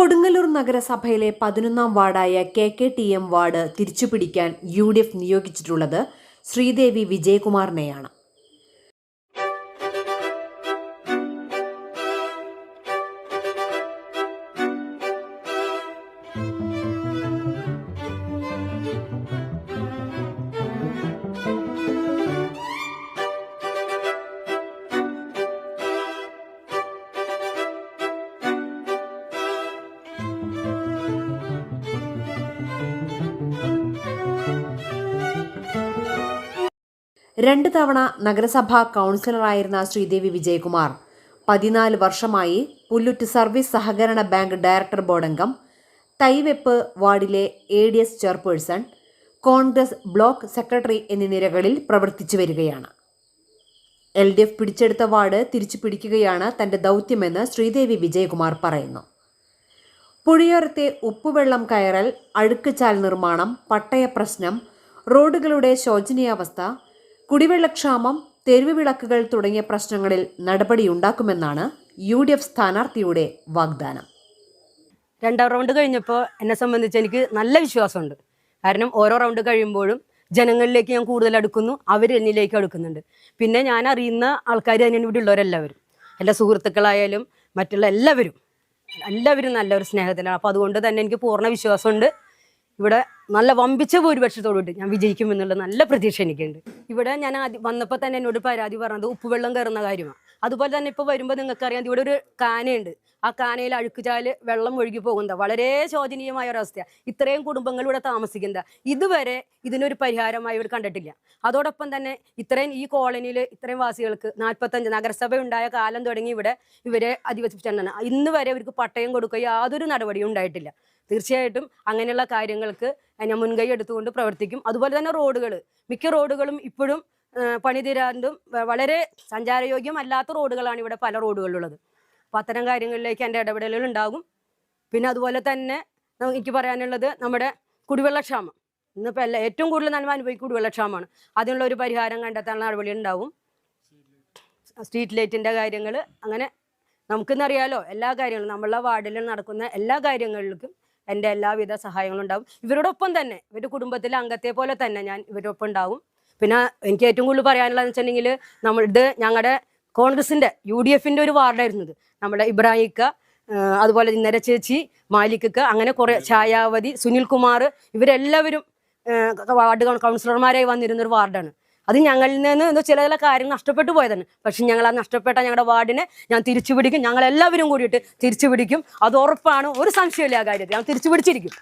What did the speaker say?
കൊടുങ്ങല്ലൂർ നഗരസഭയിലെ പതിനൊന്നാം വാർഡായ K K T M ward തിരിച്ചുപിടിക്കാൻ യു ഡി എഫ് നിയോഗിച്ചിട്ടുള്ളത് ശ്രീദേവി വിജയകുമാറിനെയാണ്. രണ്ട് തവണ നഗരസഭാ കൗൺസിലറായിരുന്ന ശ്രീദേവി വിജയകുമാർ. പതിനാല് വർഷമായി പുല്ലുറ്റ് സർവീസ് സഹകരണ ബാങ്ക് ഡയറക്ടർ ബോർഡംഗം. തൈവെപ്പ് വാർഡിലെ A D S chairperson Congress block secretary എന്നീ നിരകളിൽ പ്രവർത്തിച്ചു വരികയാണ്. എൽ ഡി എഫ് പിടിച്ചെടുത്ത വാർഡ് തിരിച്ചു പിടിക്കുകയാണ് തന്റെ ദൗത്യമെന്ന് ശ്രീദേവി വിജയകുമാർ പറയുന്നു. പുഴയോരത്തെ ഉപ്പുവെള്ളം കയറൽ അഴുക്കുചാൽ നിർമ്മാണം പട്ടയ പ്രശ്നം റോഡുകളുടെ ശോചനീയാവസ്ഥ കുടിവെള്ളക്ഷാമം തെരുവ് വിളക്കുകൾ തുടങ്ങിയ പ്രശ്നങ്ങളിൽ നടപടിയുണ്ടാക്കുമെന്നാണ് യു ഡി എഫ് സ്ഥാനാർത്ഥിയുടെ വാഗ്ദാനം. രണ്ടാം റൗണ്ട് കഴിഞ്ഞപ്പോൾ എന്നെ സംബന്ധിച്ച് എനിക്ക് നല്ല വിശ്വാസമുണ്ട്. കാരണം ഓരോ റൗണ്ട് കഴിയുമ്പോഴും ജനങ്ങളിലേക്ക് ഞാൻ കൂടുതൽ അടുക്കുന്നു അവർ എന്നിലേക്ക് അടുക്കുന്നുണ്ട്. പിന്നെ ഞാൻ അറിയുന്ന ആൾക്കാർ തന്നെയാണ് ഇവിടെ ഉള്ളവരെല്ലാവരും. എന്റെ സുഹൃത്തുക്കളായാലും മറ്റുള്ള എല്ലാവരും എല്ലാവരും നല്ലൊരു സ്നേഹത്തിലാണ്. അപ്പോൾ അതുകൊണ്ട് തന്നെ എനിക്ക് പൂർണ വിശ്വാസമുണ്ട്. ഇവിടെ നല്ല വമ്പിച്ച ഭൂരിപക്ഷത്തോടുകൂടി ഞാൻ വിജയിക്കും എന്നുള്ള നല്ല പ്രതീക്ഷ എനിക്കുണ്ട്. ഇവിടെ ഞാൻ ആദ്യം വന്നപ്പോൾ തന്നെ എന്നോട് പരാതി പറഞ്ഞത് ഉപ്പുവെള്ളം കയറുന്ന കാര്യമാണ് അതുപോലെ തന്നെ ഇപ്പോൾ വരുമ്പോൾ നിങ്ങൾക്കറിയാം ഇവിടെ ഒരു കാനയുണ്ട്. ആ കാനയിൽ അഴുക്കുചാൽ വെള്ളം ഒഴുകി പോകുന്നത്. വളരെ ശോചനീയമായ ഒരവസ്ഥയാണ് ഇത്രയും കുടുംബങ്ങൾ ഇവിടെ താമസിക്കുന്നത്. ഇതുവരെ ഇതിനൊരു പരിഹാരമായി ഇവർ കണ്ടിട്ടില്ല. അതോടൊപ്പം തന്നെ ഇത്രയും ഈ കോളനിയിൽ ഇത്രയും വാസികൾക്ക് നാൽപ്പത്തഞ്ച് നഗരസഭ ഉണ്ടായ കാലം തുടങ്ങി ഇവിടെ ഇവരെ അധിവസിപ്പിച്ചാണ് ഇന്ന് വരെ ഇവർക്ക് പട്ടയം കൊടുക്കുക യാതൊരു നടപടിയും ഉണ്ടായിട്ടില്ല. തീർച്ചയായിട്ടും അങ്ങനെയുള്ള കാര്യങ്ങൾക്ക് ഞാൻ മുൻകൈ എടുത്തുകൊണ്ട് പ്രവർത്തിക്കും. അതുപോലെ തന്നെ റോഡുകൾ മിക്ക റോഡുകളും ഇപ്പോഴും പണിതീരാണ്ടും പണി തീരാണ്ടും വളരെ സഞ്ചാരയോഗ്യമല്ലാത്ത റോഡുകളാണ് ഇവിടെ പല റോഡുകളിലുള്ളത്. അപ്പോൾ അത്തരം കാര്യങ്ങളിലേക്ക് എന്റെ ഇടപെടലുകൾ ഉണ്ടാകും. പിന്നെ അതുപോലെ തന്നെ എനിക്ക് പറയാനുള്ളത് നമ്മുടെ കുടിവെള്ളക്ഷാമം. ഇന്നിപ്പോൾ എല്ലാ ഏറ്റവും കൂടുതൽ നന്മ അനുഭവിക്കും കുടിവെള്ളക്ഷാമമാണ്. അതിനുള്ള ഒരു പരിഹാരം കണ്ടെത്താനുള്ള നടപടി ഉണ്ടാവും. സ്ട്രീറ്റ് ലൈറ്റിന്റെ കാര്യങ്ങൾ അങ്ങനെ നമുക്കെന്നറിയാലോ എല്ലാ കാര്യങ്ങളും നമ്മളെ വാർഡിൽ നടക്കുന്ന എല്ലാ കാര്യങ്ങളിലും എന്റെ എല്ലാവിധ സഹായങ്ങളും ഉണ്ടാവും. ഇവരോടൊപ്പം തന്നെ ഇവരുടെ കുടുംബത്തിലെ അംഗത്തെ പോലെ തന്നെ ഞാൻ ഇവരോടൊപ്പം ഉണ്ടാവും. പിന്നെ എനിക്ക് ഏറ്റവും കൂടുതൽ പറയാനുള്ളതെന്ന് വെച്ചിട്ടുണ്ടെങ്കിൽ നമ്മളുടെ ഞങ്ങളുടെ കോൺഗ്രസിന്റെ യു ഡി എഫിന്റെ ഒരു വാർഡായിരുന്നു ഇത്. നമ്മുടെ ഇബ്രാഹിക്ക അതുപോലെ ഇന്നര ചേച്ചി മാലിക്കക്ക അങ്ങനെ കുറെ ഛായാവതി സുനിൽ കുമാർ ഇവരെല്ലാവരും വാർഡ് കൗൺസിലർമാരായി വന്നിരുന്ന ഒരു വാർഡാണ്. അത് ഞങ്ങളിൽ നിന്ന് എന്തോ ചില ചില കാര്യങ്ങൾ നഷ്ടപ്പെട്ടു പോയതാണ്. പക്ഷെ ഞങ്ങൾ ആ നഷ്ടപ്പെട്ട ഞങ്ങളുടെ വാർഡിനെ ഞാൻ തിരിച്ചു പിടിക്കും ഞങ്ങൾ എല്ലാവരും കൂടിയിട്ട് തിരിച്ചു പിടിക്കും അത് ഉറപ്പാണ്. ഒരു സംശയമില്ല ആ കാര്യത്തിൽ. ഞാൻ തിരിച്ചു പിടിച്ചിരിക്കും